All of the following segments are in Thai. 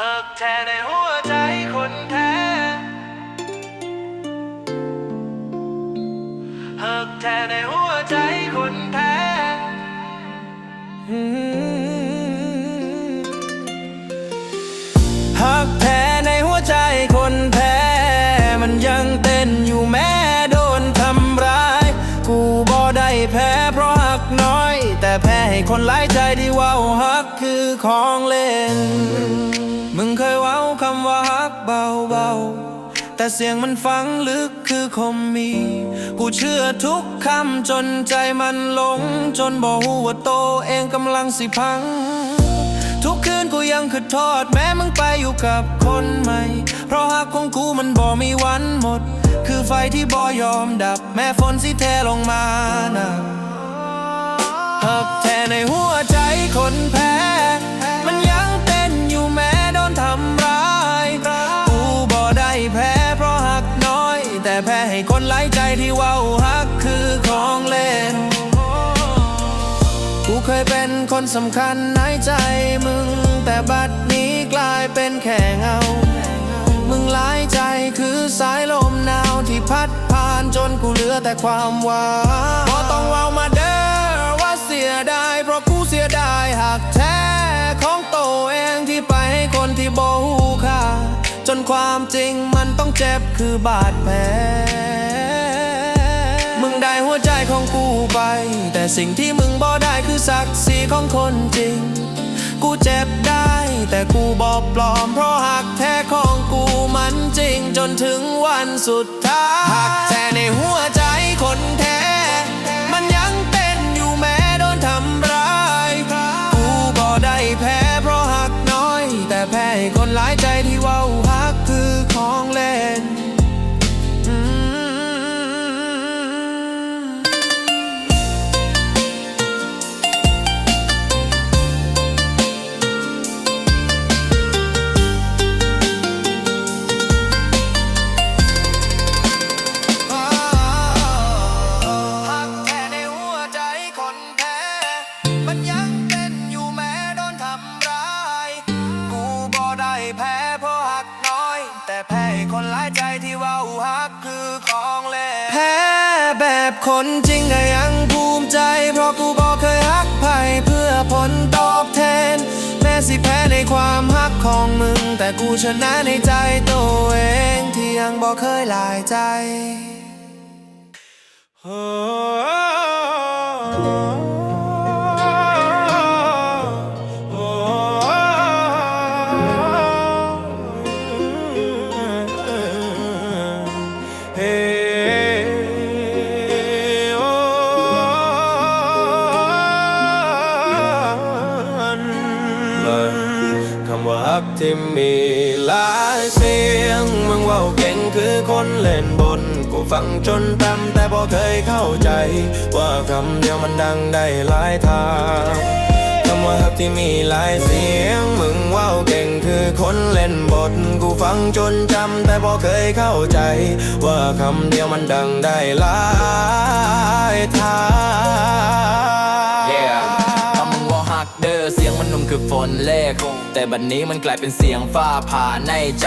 เฮิกแท้ในหัวใจคนแท้เฮิกแท้ในา แต่เสียงมันฟังลึกคือคมมี กูเชื่อทุกคำจนใจมันหลง จนบอกว่าโตเองกำลังสิพัง ทุกคืนกูยังคือทอดแม้มึงไปอยู่กับคนใหม่ เพราะหักของกูมันบ่มีวันหมด คือไฟที่บ่ยอมดับ แม้ฝนสิเทลงมานะหักแท้ในหัวใจคนแพ้ คนหลายใจที่เว้าหักคือของเล่น กูเคยเป็นคนสำคัญในใจมึง แต่บัดนี้กลายเป็นแค่เงา มึงหลายใจคือสายลมหนาวที่พัดผ่านจนกูเหลือแต่ความว่างพอต้องเว้ามาเด้อว่าเสียดายเพราะกูเสียดายหักแท้ของโตเองที่ไปให้คนที่บ่ฮู้ค่า จนความจริงมันต้องเจ็บคือบาดแผลมึงได้หัวใจของกูไป แต่สิ่งที่มึงบ่ได้คือศักดิ์ศรีของคนจริง กูเจ็บได้ แต่กูบอกปลอม เพราะหักแท้ของกูมันจริง จนถึงวันสุดท้ายหักแท้ในหัวใจคนแท้ มันยังเต้นอยู่แม้โดนทำร้าย กูบ่ได้แพ้เพราะหักน้อย แต่แพ้คนหลายใจที่ว่า พ้ในความฮักของมึง แต่กูชนะในใจตัวเองที่ยังบอกเคยหลายใจค คือคนเล่นบน กูฟังจนตำแต่บ่เคยเข้าใจ ว่าคำเดียวมันดังได้หลายทางคำว่าฮักที่มีหลายเสียง มึงว่าวเก่งคือคนเล่นบท กูฟังจนจำแต่บ่เคยเข้าใจ ว่าคำเดียวมันดังได้หลายทาง อเสียงมันนุ่มคือฝนเลข แต่บัดนนี้มันกลายเป็นเสียงฟ้าผ่าในใจ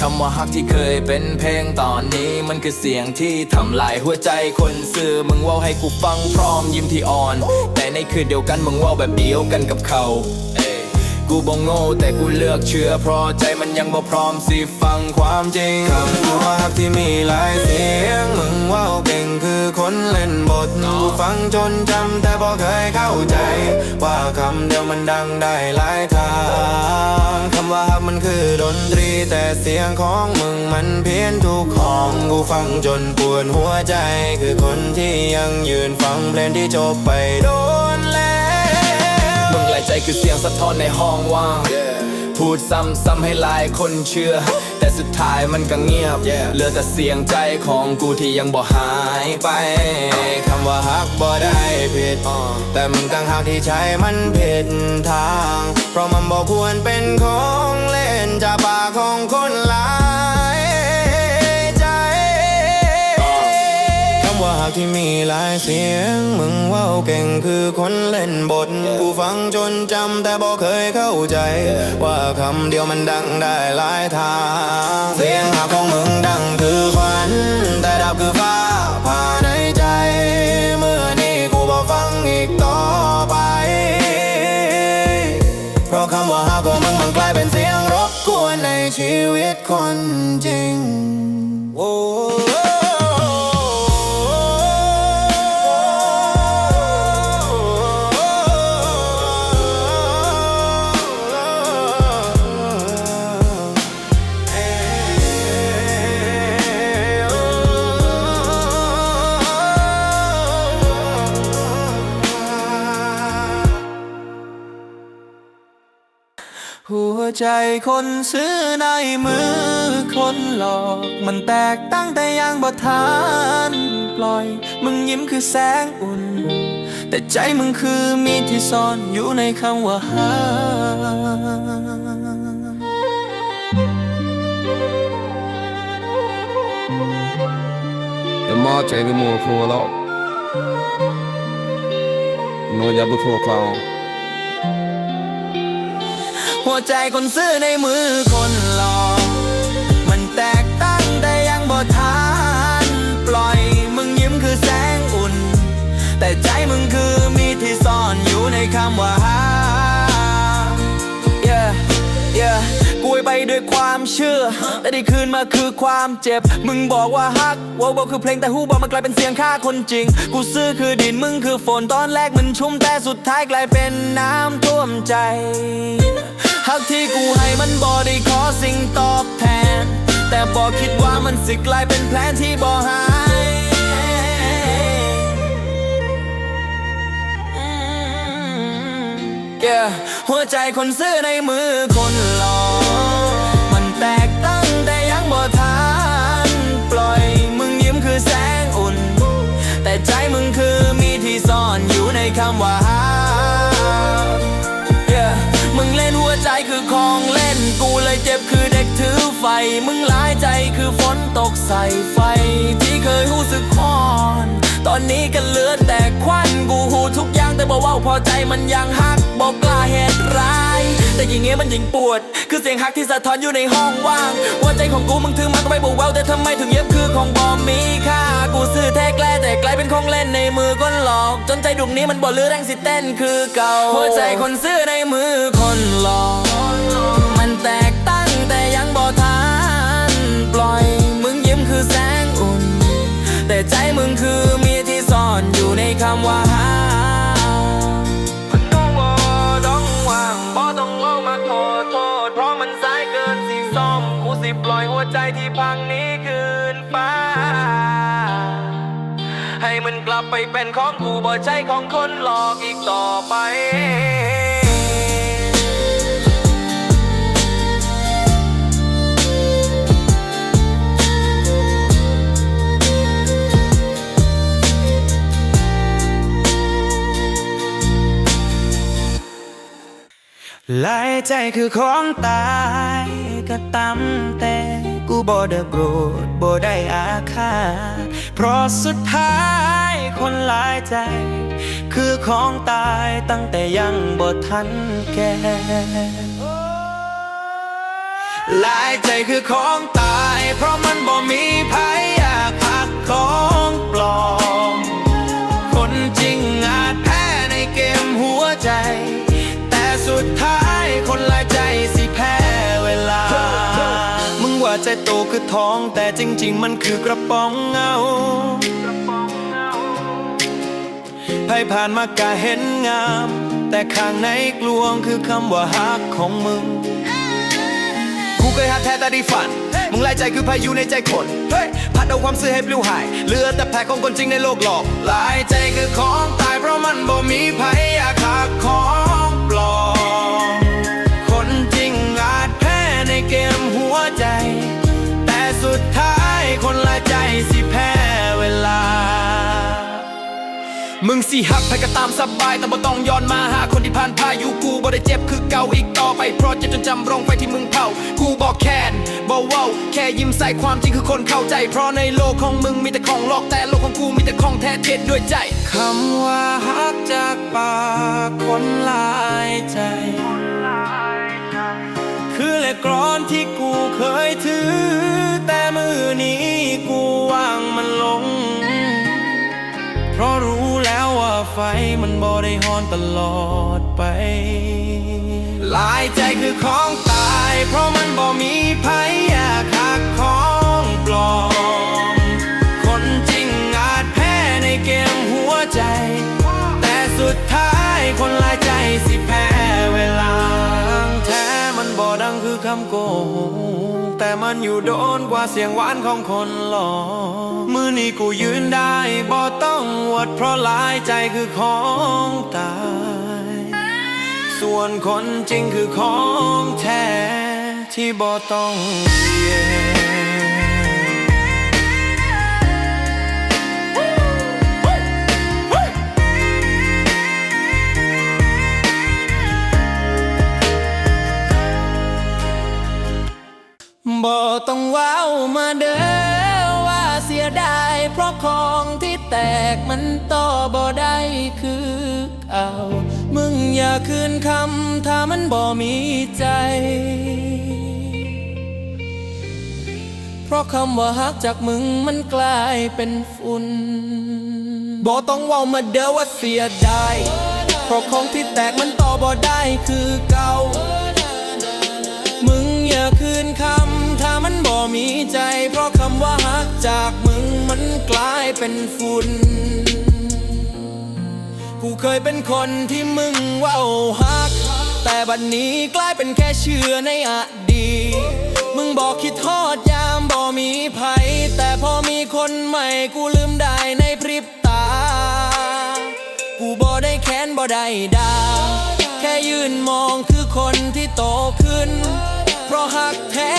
คำว่าฮักที่เคยเป็นเพลงตอนนี้มันคือเสียงที่ทำลายหัวใจคนซื่อมึงว่าให้กูฟังพร้อมยิ้มที่อ่อน แต่ในคืนเดียวกันมึงว่าแบบเดียวกันกับเขา กูบ่โง่แต่กูเลือกเชื่อ เพราะใจมันยังบ่พร้อมสิฟังความจริงคำว่าฮักที่มีหลายเสียงมึงว่าเก่งคือคนเล่นบทกูฟังจนจำแต่บ่เคยเข้าใจ ว่าคำเดียวมันดังได้หลายทางคำว่าฮักมันคือดนตรี แต่เสียงของมึงมันเพี้ยนทุกของกูฟังจนปวดหัวใจ คือคนที่ยังยืนฟังเพลงที่จบไปโดนแล้ว ยใจคือเสียงสะท้อนในห้องว่าง พูดซ้ำๆให้หลายคนเชื่อ แต่สุดท้ายมันก็เงียบ เหลือแต่เสียงใจของกูที่ยังบ่หายไป คำว่าฮักบ่ได้ผิด แต่มึงกังหักที่ใช้มันผิดทาง เพราะมันบอกควรเป็นของเล่นจากปากของคน หลายใจคำว่าฮักที่มีหลายเสียง มึงเว้าเก่งคือคนเล่นบท กูฟังจนจำแต่บ่เคยเข้าใจ ว่าคำเดียวมันดังได้หลายทาง เสียงหักของมึงดังคือควันแต่ดับคือ ใจคนซื้อในมือคนหลอก มันแตกตั้งแต่ยังบ่ทานปล่อย มึงยิ้มคือแสงอุ่น แต่ใจมึงคือมีดที่ซ่อนอยู่ในคำว่าหา Jag matchar i mål på lag. Nå jobbar på plan. หัวใจคนซื้อในมือคนหลอกมันแตกตั้งแต่ยังบ่ทานปล่อยมึงยิ้มคือแสงอุ่น แต่ใจมึงคือมีที่ซ่อนอยู่ในคำว่า ด้วยความเชื่อ แต่ได้คืนมาคือความเจ็บ มึงบอกว่าฮักวอบอกคือเพลงแต่หูบอกมันกลายเป็นเสียงฆ่าคนจริง กูซื้อคือดินมึงคือฝนตอนแรกมันชุ่มแต่สุดท้ายกลายเป็นน้ำท่วมใจฮักที่กูให้มันบอได้ขอสิ่งตอบแทน แต่บอกคิดว่ามันสิกลายเป็นแผลที่บ่หาย yeah. หัวใจคนซื้อในมือคนหลอ แต่ใจมึงคือมีที่ซ่อนอยู่ในคำว่าหา yeah. มึงเล่นหัวใจคือของเล่น กูเลยเจ็บคือเด็กถือไฟ มึงหลายใจคือฝนตกใส่ไฟ ที่เคยรู้สึกคอน ตอนนี้ก็เหลือแต่ควัน กูหูทุกอย่างแต่บอกว่าพอใจมันยังหักบอกกล้าเหตุร้าย แต่ยิ่งเงี้ยมันยิ่งปวด คือเสียงหักที่สะท้อนอยู่ในห้องว่างหัวใจของกูมึงถึงมันก็ไม่บอกแววแต่ทำไมถึงเย็บคือของบอมมีค่ากูซื้อแท้แกล้แต่กลายเป็นของเล่นในมือคนหลอก จนใจดวงนี้มันบ่เลือแรงสิเต้นคือเก่าหัวใจคนซื้อในมือคนหลอก มันแตกตั้งแต่ยังบ่ทานปล่อยมึงยิ้มคือแสงอุ่น แต่ใจมึงคือมีที่ซ่อนอยู่ในคำว่า ไปเป็นของกูบ่ใช่ของคนหลอกอีกต่อไปหลายใจคือของตายก็ตามแต่กูบ่ได้โกรธบ่ได้อาฆาตเพราะสุดท้าย คนหลายใจ คือของตายตั้งแต่ยังบ่ทันแก่หลายใจคือของตาย เพราะมันบ่มีภัยอยากหักของปลอม คนจริงอาจแพ้ในเกมหัวใจ แต่สุดท้ายคนหลายใจสิแพ้เวลา มึงว่าใจโตคือท้องแต่จริง ๆ มันคือกระป๋องเงา ไพ่ผ่านมากะเห็นงาม แต่ข้างในกลวงคือคำว่าฮักของมึง กูเคยหักแท้แต่ได้ฝัน มึงไล่ใจคือพายุในใจคนเฮ้ยพัดเอาความซื่อให้ปลิวหายเหลือแต่แผลของคนจริงในโลกหลอกหลายใจคือของตายเพราะมันบ่มีภัยอยากหักของ มึงสิหักไปก็ตามสบาย แต่บ่ต้องย้อนมาหาคนที่ผ่านพายุกูบ่ได้เจ็บคือเก่าอีกต่อไปเพราะเจ็บจนจำรงไฟที่มึงเผากูบอกแค้นเบาแค่ยิ้มใส่ความจริงคือคนเข้าใจ เพราะในโลกของมึงมีแต่ของหลอกแต่โลกของกูมีแต่ของแท้เท็จด้วยใจคำว่าฮักจากปากคนหลายใจ คือเลขกรอนที่กูเคยถือ แต่มือนี้กูวางมันลง ไฟมันบ่ได้ฮอนตลอดไป หลายใจคือของตาย เพราะมันบ่มีภัยอยากหักของปลอม คนจริงอาจแพ้ในเกมหัวใจ แต่สุดท้ายคนหลายใจสิแพ้เวลา แท้มันบ่ดังคือคำโกหก มันอยู่โดนกว่าเสียงหวานของคนหลอกมือนี้กูยืนได้บ่ต้องอวดเพราะหลายใจคือของตาย ส่วนคนจริงคือของแท้ที่บ่ต้องเสีย แตกมันต่อบ่ได้คือเก่ามึงอย่าคืนคำถ้ามันบ่มีใจ เพราะคำว่าฮักจากมึงมันกลายเป็นฝุ่นบ่ต้องเว้ามาเด้อว่าเสียดายเพราะของที่แตกมันต่อบ่ได้คือ กลายเป็นฝุ่น กูเคยเป็นคนที่มึงว่าฮัก แต่บัดนนี้กลายเป็นแค่เชื่อในอดีตมึงบอกคิดทอดยามบ่มีภัย แต่พอมีคนใหม่กูลืมได้ในพริบตา กูบ่ได้แค้นบ่ได้ดา แค่ยืนมองคือคนที่โตขึ้น เพราะหักแท้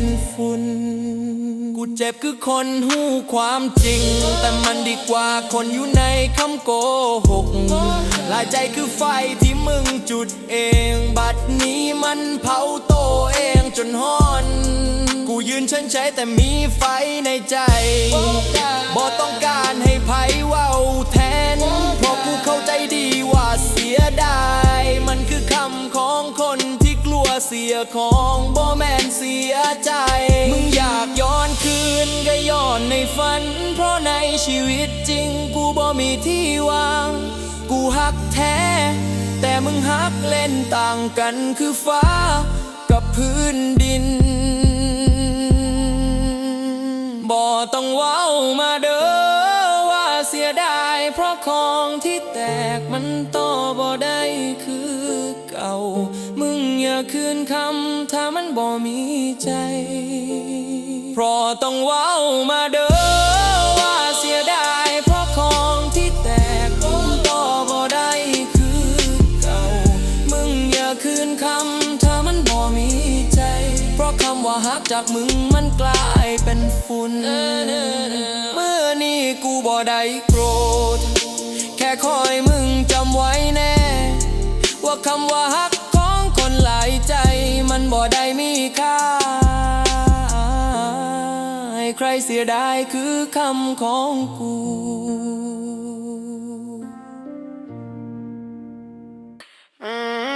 เป็นฝุ่น กูเจ็บคือคนหูความจริง แต่มันดีกว่าคนอยู่ในคำโกหก หลายใจคือไฟที่มึงจุดเอง บัดนี้มันเผาโตเองจนฮ้อน กูยืนเฉยๆแต่มีไฟในใจ บ่ต้องการให้ไผเว้าแทนเพราะกูเข้าใจดีว่า เสียของบ่แม่นเสียใจ มึงอยากย้อนคืนก็ย้อนในฝัน เพราะในชีวิตจริงกูบ่มีที่วาง กูหักแท้ แต่มึงหักเล่นต่างกันคือฟ้า คืนคำถ้ามันบ่มีใจ เพราะต้องว้ามาเด้อว่าเสียดายเพราะของที่แตกมันต่อบ่ได้คือเก่า มึงอย่าคืนคำถ้ามันบ่มีใจ เพราะคำว่าฮักจากมึงมันกลายเป็นฝุ่นเมื่อนี้กูบ่ได้โกรธ แค่คอยมึงจำไว้แน่ ว่าคำว่าฮัก เสียดายคือคำของกูมึ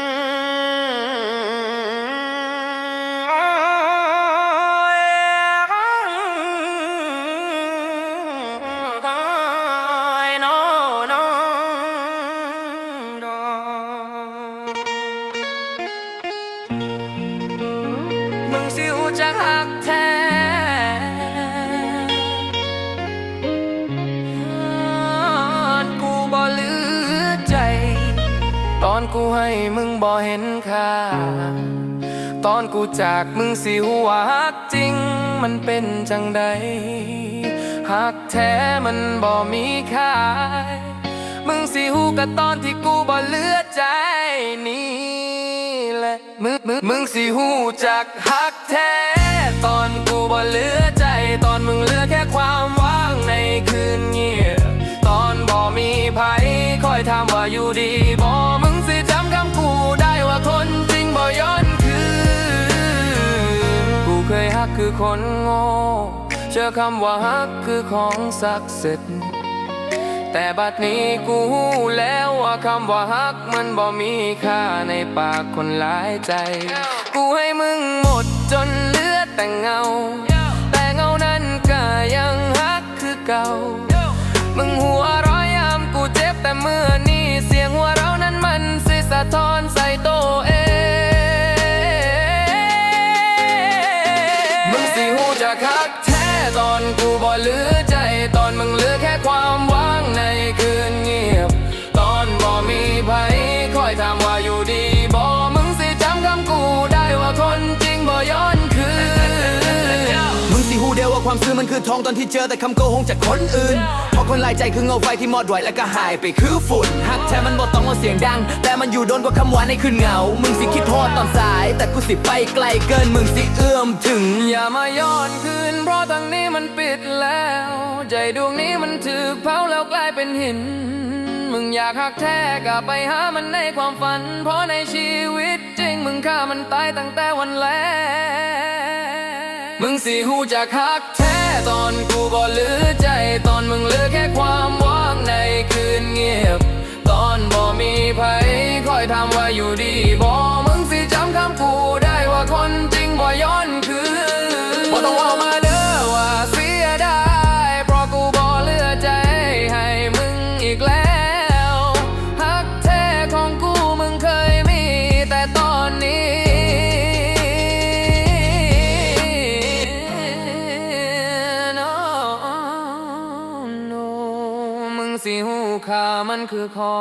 มึงบ่เห็นค่า ตอนกูจากมึงสิหัวฮักจริง มันเป็นจังใดหักแท้มันบ่มีค่า มึงสิหูกับตอนที่กูบ่เหลือใจนี่แหละมึงมึงมึงสิหูจากฮักแท้ ตอนกูบ่เหลือใจตอนมึงเหลือแค่ความว่างในคืนเงียบตอนบ่มีไผคอยถามว่าอยู่ดีบ่ คือคนโง่เชื่อคำว่าฮักคือของศักดิ์สิทธิ์แต่บัดนี้กูู้แล้วว่าคำว่าฮักมันบ่มีค่าในปากคนหลายใจ กูให้มึงหมดจนเหลือแต่เงา แต่เงานั้นก็ยังฮักคือเก่า กู ความซื่อมันคือทองตอนที่เจอแต่คำโกหกจากคนอื่น เพราะคนหลายใจคือเงาไฟที่มอดไว้แล้วก็หายไปคือฝุ่นหักแท้มันบ่ต้องว่าเสียงดัง แต่มันอยู่โดนกว่าคำหวานในคืนเหงา มึงสิคิดโทษตอนสาย แต่กูสิไปไกลเกินมึงสิเอื้อมถึง อย่ามาย้อนคืน เพราะทางนี้มันปิดแล้ว ใจดวงนี้มันถูกเผาแล้วกลายเป็นหิน มึงอยากหักแท้ก็ไปหามันในความฝัน เพราะในชีวิตจริงมึงฆ่ามันตายตั้งแต่วันแรกมึงสิหูจากหักแท้ ตอนกูบ่เหลือใจ ตอนมึงเหลือแค่ความว่างในคืนเงียบ ตอนบ่มีไผคอยถามว่าอยู่ดีบ่มึงสิจำคำกูได้ว่าคนจริงบ่ย้อนคื สิหูค่ามันคือขอ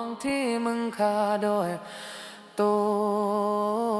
งที่มึงค่าโดยตัว